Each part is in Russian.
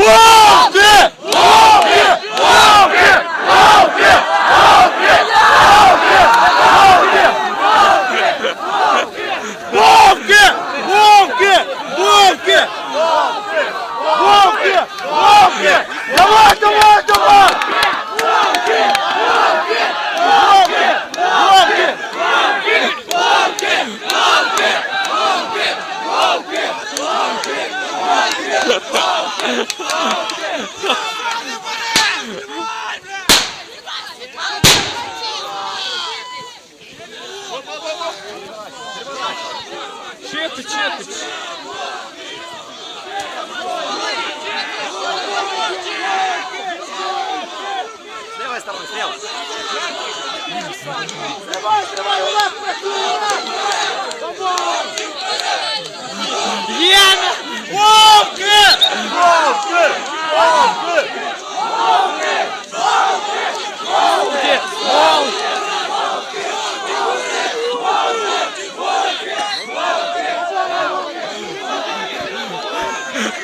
Whoa! Чепи, чепи. С левой стороны, слева. Срывай, срывай, у нас, у нас, у нас.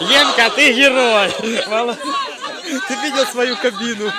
Ленка, ты герой! Ты видел свою кабину.